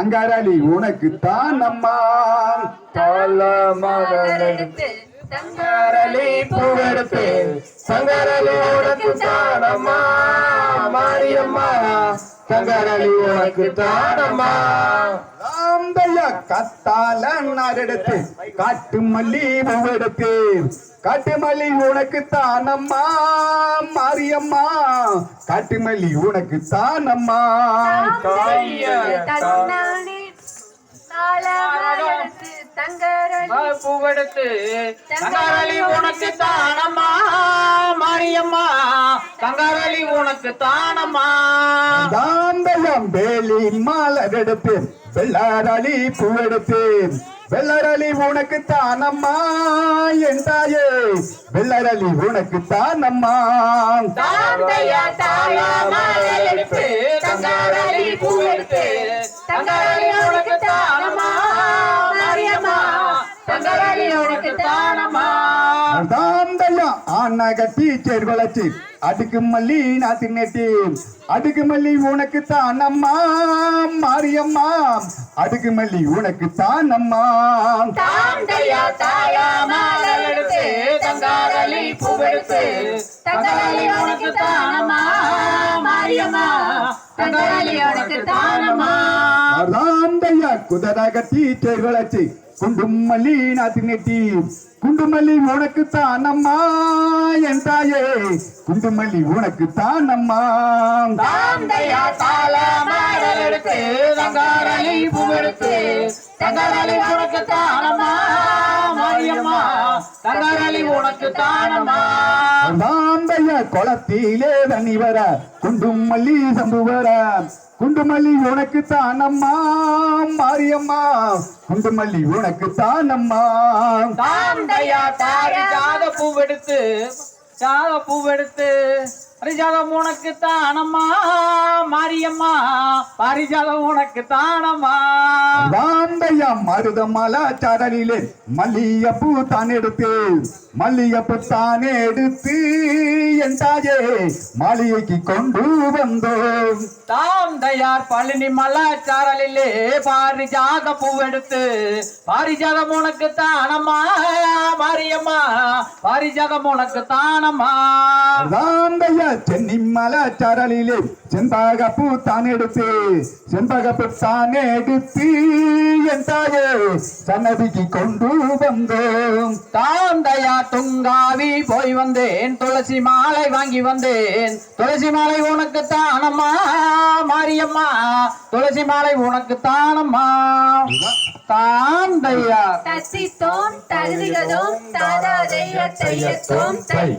சங்கரலி உனக்கு தான் அம்மா. சங்கரலி பூவெடுத்து சங்கரலி உனக்கு தானம்மா மாரியம்மா சங்கரலி உனக்கு தானம்மா ராந்தையா கத்தால நரெடுத்து காட்டு மல்லி பூவெடுத்து காட்டு மல்லி உனக்கு தானம்மா மாரியம்மா காட்டு மல்லி உனக்கு தானம்மா பூவெடுத்து. சங்கரலி உனக்கு தானம்மா மாரியம்மா. சங்கரலி உனக்கு தானம்மா. தாந்தயம் வேலி மலரெடுத்து வெள்ளாரளி பூவெடுத்து. வெள்ளரளி உனக்கு தானம்மா என் தாயே. வெள்ளரளி உனக்கு தானம்மா. தாந்தையா தாளமகனெடுத்து சங்கரலி பூவெடுத்து. சங்கரலி சங்கரலி உனக்கு தானம்மா தாந்தயம் ஆன கட்டி சேர் வளர்ச்சி அதுக்கு மல்லி நாத்து நெட்டி அதுக்கு மல்லி உனக்கு தானம்மா மாரியம்மா அதுக்கு மல்லி உனக்கு தானம்மா தாந்தையா தாளமகனெடுத்து சங்கரலி பூவெடுத்து சங்கரலி உனக்கு தானம்மா மாரியம்மா சங்கரலி உனக்கு தானம்மா ராந்தையா குதிரை கட்டி சேர் வளர்ச்சி. குண்டுமல்லி நாத்து நெட்டி குண்டுமல்லி உனக்கு தானம்மா என் தாயே. குண்டுமல்லி உனக்கு தானம்மா தாந்தையா தாளமகனெடுத்து சங்கரலி உனக்கு குளத்திலே தண்ணி வர குண்டுமல்லி சம்பு வர. குண்டுமல்லி உனக்கு தானம்மா மாரியம்மா. குண்டுமல்லி உனக்கு தானம்மா தாந்தையா பாரிஜாத பூவெடுத்து ஜாத பூவெடுத்து பரிஜாதம் உனக்கு தானம்மா மாரியம்மா. பரிஜாதம் உனக்கு தானம்மா ராந்தையா மருத மலாச்சாரலிலே மல்லியப்பூ தான் எடுத்து மல்லியப்பூ தான் எடுத்து என் தாயே மாளிகைக்கு கொண்டு வந்தோம். தாந்தையார் பழனி மலாச்சாரலிலே பாரிஜாத பூவெடுத்து பாரிஜாதம் உனக்கு தானம்மா மாரியம்மா பாரிஜாதம் உனக்கு தானம்மா. ராந்தையா சென்னி மலாச்சாரலிலே செண்பகப்பூ தான் எடுத்து செண்பகப்பூ தான் எடுத்து என் தாயே சன்னதிக்கு கொண்டு வந்தோம். தாந்தையா துங்காவி போய் வந்தேன் துளசி மாலை வாங்கி வந்தேன். துளசி மாலை உனக்கு தானம்மா மாரியம்மா? துளசி மாலை உனக்கு தானம்மா? தாந்தையா. தத்தித்தோம் தகுதிகதோம் தாதாதைய தையத்தோம் தை